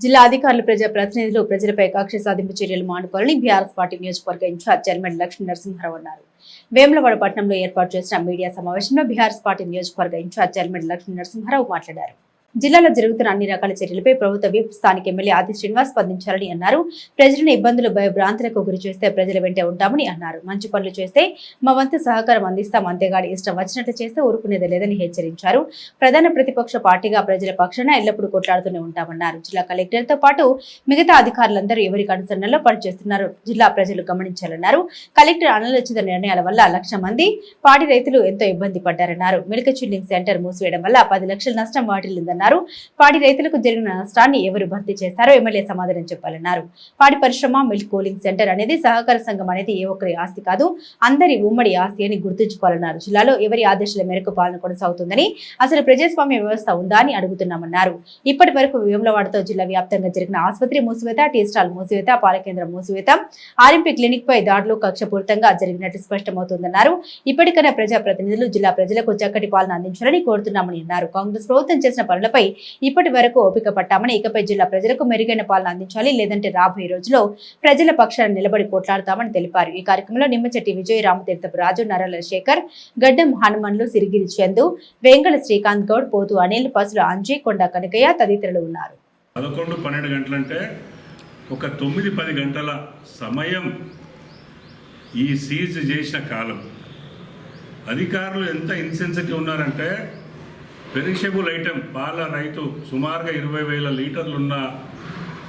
జిల్లా అధికారులు ప్రజా ప్రతినిధులు ప్రజలపై కక్ష సాధింపు చర్యలు మానుకోవాలని బీఆర్ఎస్ పార్టీ నియోజకవర్గ ఇన్ఛార్జ్ చైర్మన్ లక్ష్మీ నరసింహారావు అన్నారు. వేములవాడ పట్టణంలో ఏర్పాటు చేసిన మీడియా సమావేశంలో బీఆర్ఎస్ పార్టీ నియోజకవర్గ ఇన్ఛార్జ్ చైర్మన్ లక్ష్మీ నరసింహారావు మాట్లాడారు. జిల్లాలో జరుగుతున్న అన్ని రకాల చర్యలపై ప్రభుత్వ విప్ స్థానిక ఎమ్మెల్యే ఆది శ్రీనివాస్ స్పందించాలని అన్నారు. ప్రజలను ఇబ్బందులు భయభ్రాంతులకు గురి చేస్తే ప్రజల వెంటే ఉంటామని అన్నారు. మంచి పనులు చేస్తే మా వంతు సహకారం అందిస్తాం. అంతేగాని ఇష్టం వచ్చినట్లు చేస్తే ఊరుకునేది లేదని హెచ్చరించారు. ప్రధాన ప్రతిపక్ష పార్టీగా ప్రజల పక్షాన ఎల్లప్పుడూ కొట్లాడుతూనే ఉంటామన్నారు. జిల్లా కలెక్టర్తో పాటు మిగతా అధికారులందరూ ఎవరి అనుసరణలో పనిచేస్తున్నారు జిల్లా ప్రజలు గమనించాలన్నారు. కలెక్టర్ అనాలోచిత నిర్ణయాల వల్ల లక్ష మంది పాడి రైతులు ఎంతో ఇబ్బంది పడ్డారన్నారు. మిల్క్ చిల్లింగ్ సెంటర్ మూసివేయడం వల్ల పది లక్షల నష్టం వాటిల్లిందన్నారు. పాడి రైతులకు జరిగిన నష్టాన్ని ఎవరు భర్తీ చేస్తారో ఎమ్మెల్యే సమాధానం చెప్పాలన్నారు. పాడి పరిశ్రమ మిల్క్ కూలింగ్ సెంటర్ అనేది సహకార సంఘం అనేది ఏ ఒక్కరి ఆస్తి కాదు అందరి ఉమ్మడి ఆస్తి అని గుర్తుంచుకోవాలన్నారు. జిల్లాలో ఎవరి ఆదేశాల మేరకు పాలన కొనసాగుతుందని అసలు ప్రజాస్వామ్య వ్యవస్థ ఉందా అని అడుగుతున్నామన్నారు. ఇప్పటి వరకు వేములవాడతో జిల్లా వ్యాప్తంగా జరిగిన ఆసుపత్రి మూసివేత టీ స్టాల్ మూసివేత పాలకేంద్రం మూసివేత ఆర్ఎంపీ క్లినిక్ పై దాడులు కక్షపూరితంగా జరిగినట్టు స్పష్టమవుతుందన్నారు. ఇప్పటికైనా ప్రజాప్రతినిధులు జిల్లా ప్రజలకు చక్కటి పాలన అందించాలని కోరుతున్నామని అన్నారు. కాంగ్రెస్ ప్రభుత్వం చేసిన పనులపై ఇప్పటి వరకు ఓపిక పట్టామని ఇకపై జిల్లా ప్రజలకు మెరుగైన పాలన అందించాలి లేదంటే రాబోయే రోజుల్లో ప్రజల పక్షాన నిలబడి కొట్లాడతామని తెలిపారు. ఈ కార్యక్రమంలో నిమ్మచెట్టి విజయ రామతీర్థపు రాజు నరల శేఖర్ గడ్డం హనుమన్లు సిరిగిరి చందు వేంగళ శ్రీకాంత్ గౌడ్ పోతు అనిల్ పసుల అంజీ కొండ కనకయ్య తదితరులు ఉన్నారు. పదకొండు పన్నెండు గంటలంటే ఒక తొమ్మిది పది గంటల సమయం ఈ సీజ్ చేసిన కాలం. అధికారులు ఎంత ఇన్సెన్సిటివ్ ఉన్నారంటే పెరిషబుల్ ఐటెం పాల రైతు సుమారుగా ఇరవై వేల లీటర్లున్న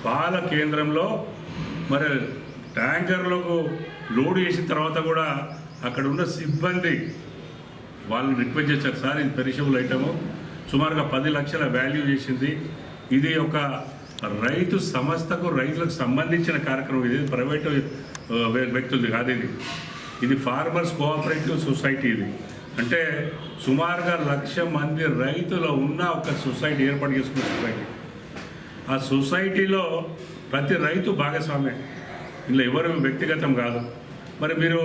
పాల కేంద్రంలో మరి ట్యాంకర్లకు లోడ్ చేసిన తర్వాత కూడా అక్కడ ఉన్న సిబ్బంది వాళ్ళని రిక్వెస్ట్ చేశారు. సార్ ఇది పెరిషబుల్ ఐటము సుమారుగా పది లక్షల వాల్యూ చేసింది. ఇది ఒక రైతు సంస్థకు రైతులకు సంబంధించిన కార్యక్రమం. ఇది ప్రైవేటు వ్యక్తులది కాదు ఇది. ఇది ఫార్మర్స్ కోఆపరేటివ్ సొసైటీ ఇది. అంటే సుమారుగా లక్ష మంది రైతులు ఉన్న ఒక సొసైటీ ఏర్పాటు చేసుకున్న సొసైటీ. ఆ సొసైటీలో ప్రతి రైతు భాగస్వామ్యం. ఇందులో ఎవరు వ్యక్తిగతం కాదు. మరి మీరు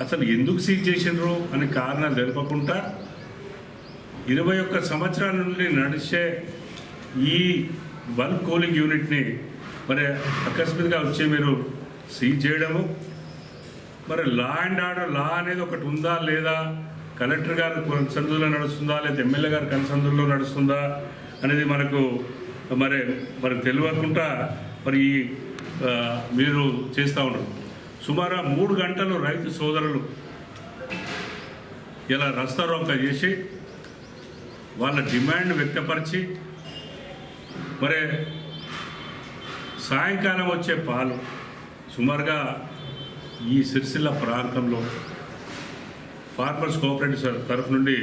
అసలు ఎందుకు సీజ్ చేసినారు అనే కారణాలు తెలుపకుండా ఇరవై ఒక్క సంవత్సరాల నుండి నడిచే ఈ బల్క్ కూలింగ్ యూనిట్ని మరి అకస్మాత్తుగా వచ్చి మీరు సీజ్ చేయడము మరి లా అండ్ ఆర్డర్ లా అనేది ఒకటి ఉందా లేదా? కలెక్టర్ గారు కన్సందులో నడుస్తుందా? లేదా ఎమ్మెల్యే గారు కన్సందులో నడుస్తుందా? అనేది మనకు మరి మరి తెలియకుండా మరి ఈ మీరు చేస్తూ ఉన్నారు. సుమారు మూడు గంటలు రైతు సోదరులు ఇలా రస్తారోక చేసి వాళ్ళ డిమాండ్ వ్యక్తపరిచి మరి సాయంకాలం వచ్చే పాలు సుమారుగా ఈ సిరిసిల్ల ప్రాంతంలో ఫార్మర్స్ కోఆపరేటివ్ తరఫు నుండి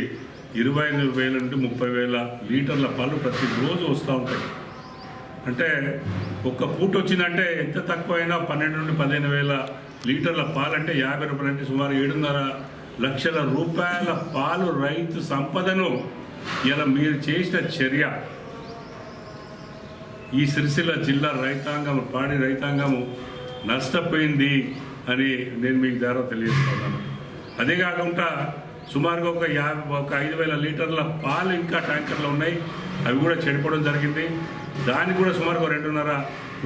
ఇరవై ఐదు వేల నుండి ముప్పై వేల లీటర్ల పాలు ప్రతిరోజు వస్తూ ఉంటాయి. అంటే ఒక్క పూట వచ్చిందంటే ఎంత తక్కువైనా పన్నెండు నుండి పదిహేను వేల లీటర్ల పాలు అంటే యాభై రూపాయలు అంటే సుమారు ఏడున్నర లక్షల రూపాయల పాలు రైతు సంపదను ఇలా మీరు చేసిన చర్య. ఈ సిరిసిల్ల జిల్లా రైతాంగం పాడి రైతాంగము నష్టపోయింది. అని నేను మీకు ద్వారా తెలియజేస్తున్నాను అదే కాకుండా సుమారుగా ఒక యాభై ఒక ఐదు వేల లీటర్ల పాలు ఇంకా ట్యాంకర్లు ఉన్నాయి. అవి కూడా చెడిపోవడం జరిగింది. దానికి కూడా సుమారుగా రెండున్నర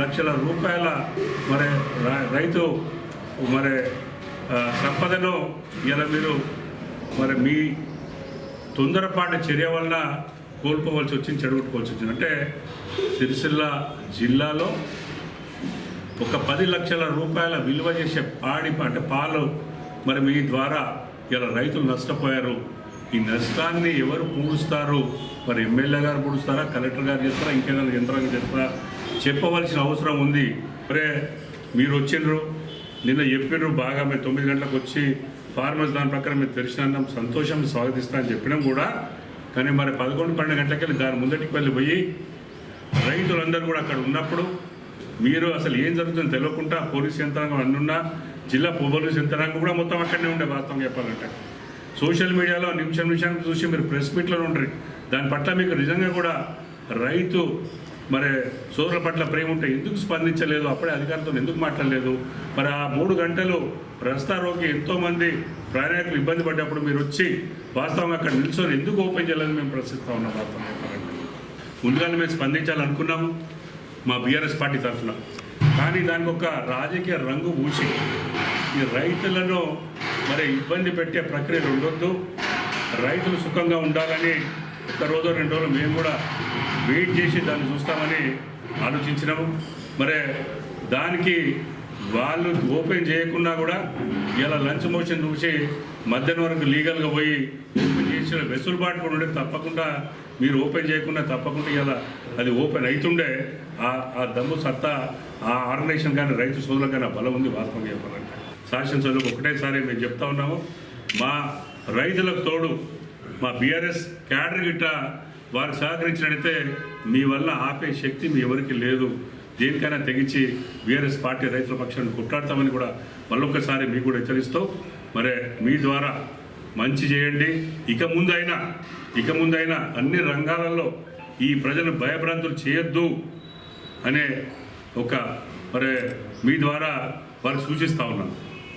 లక్షల రూపాయల మరి రైతు మరి సంపదను ఇలా మీరు మరి మీ తొందరపాటు చర్య వలన కోల్పోవలసి వచ్చింది చెడగొట్టుకోవాల్సి వచ్చింది. అంటే సిరిసిల్ల జిల్లాలో ఒక పది లక్షల రూపాయల విలువ చేసే పాడి అంటే పాలు మరి మీ ద్వారా ఇలా రైతులు నష్టపోయారు. ఈ నష్టాన్ని ఎవరు పూడుస్తారు? మరి ఎమ్మెల్యే గారు పూడుస్తారా? కలెక్టర్ గారు చేస్తారా? ఇంకేదైనా యంత్రాంగం చేస్తారా? చెప్పవలసిన అవసరం ఉంది. మరే మీరు వచ్చిండ్రు. నిన్న చెప్పినారు బాగా మేము తొమ్మిది గంటలకు వచ్చి ఫార్మర్స్ దాని ప్రకారం మీరు తెలిసిన సంతోషం స్వాగతిస్తా అని చెప్పినాం కూడా. కానీ మరి పదకొండు పన్నెండు గంటలకి వెళ్ళి దాని ముందటికి వెళ్ళి పోయి రైతులందరూ కూడా అక్కడ ఉన్నప్పుడు మీరు అసలు ఏం జరుగుతుందో తెలియకుండా పోలీస్ యంత్రాంగం అన్నున్నా జిల్లా పోలీస్ యంత్రాంగం కూడా మొత్తం అక్కడనే ఉండే వాస్తవం చెప్పాలంటే. సోషల్ మీడియాలో నిమిషం నిమిషానికి చూసి మీరు ప్రెస్ మీట్లో ఉండరు. దాని పట్ల మీకు నిజంగా కూడా రైతు మరి సోదరుల పట్ల ప్రేమ ఉంటే ఎందుకు స్పందించలేదు? అప్పుడే అధికారులతో ఎందుకు మాట్లాడలేదు? మరి ఆ మూడు గంటలు రస్తారోకి ఎంతోమంది ప్రయాణికులు ఇబ్బంది పడ్డప్పుడు మీరు వచ్చి వాస్తవం అక్కడ నిల్చొని ఎందుకు ఓపెన్ చేయాలని మేము ప్రశ్నిస్తా ఉన్నాం వాస్తవం చెప్పాలంటే. ముందుగానే మేము స్పందించాలనుకున్నాము. మా బీఆర్ఎస్ పార్టీ తరఫున. కానీ దానికి ఒక రాజకీయ రంగు పూసి ఈ రైతులను మరి ఇబ్బంది పెట్టే ప్రక్రియలు ఉండొద్దు. రైతులు సుఖంగా ఉండాలని ఒక రోజు రెండు రోజులు మేము కూడా వెయిట్ చేసి దాన్ని చూస్తామని ఆలోచించినాము. మరి దానికి వాళ్ళు ఓపెన్ చేయకుండా కూడా ఇలా లంచ్ మోషన్ చూసి మధ్యాహ్నం వరకు లీగల్గా పోయి చేసిన వెసులుబాటు కూడా ఉండే తప్పకుండా మీరు ఓపెన్ చేయకుండా తప్పకుండా ఇలా అది ఓపెన్ అవుతుండే ఆ ఆ దమ్ము సత్తా ఆ ఆర్గనైజేషన్ కానీ రైతు సోదరులకు కానీ బలం ఉంది వాస్తవం చెప్పాలంటే. శాసనసభ్యులకు ఒకటేసారి మేము చెప్తా ఉన్నాము మా రైతులకు తోడు మా బీఆర్ఎస్ క్యాడర్ గిట్ట వారు సహకరించినట్టయితే మీ వల్ల ఆపే శక్తి మీ ఎవరికి లేదు. దేనికైనా తెగించి బీఆర్ఎస్ పార్టీ రైతుల పక్షాన్ని కొట్లాడతామని కూడా మళ్ళొక్కసారి మీకు కూడా హెచ్చరిస్తూ మరి మీ ద్వారా మంచి చేయండి. ఇక ముందైనా ఇక ముందైనా అన్ని రంగాలలో ఈ ప్రజలు భయభ్రాంతులు చేయొద్దు అనే ఒక మరి మీ ద్వారా వారికి సూచిస్తూ ఉన్నాను.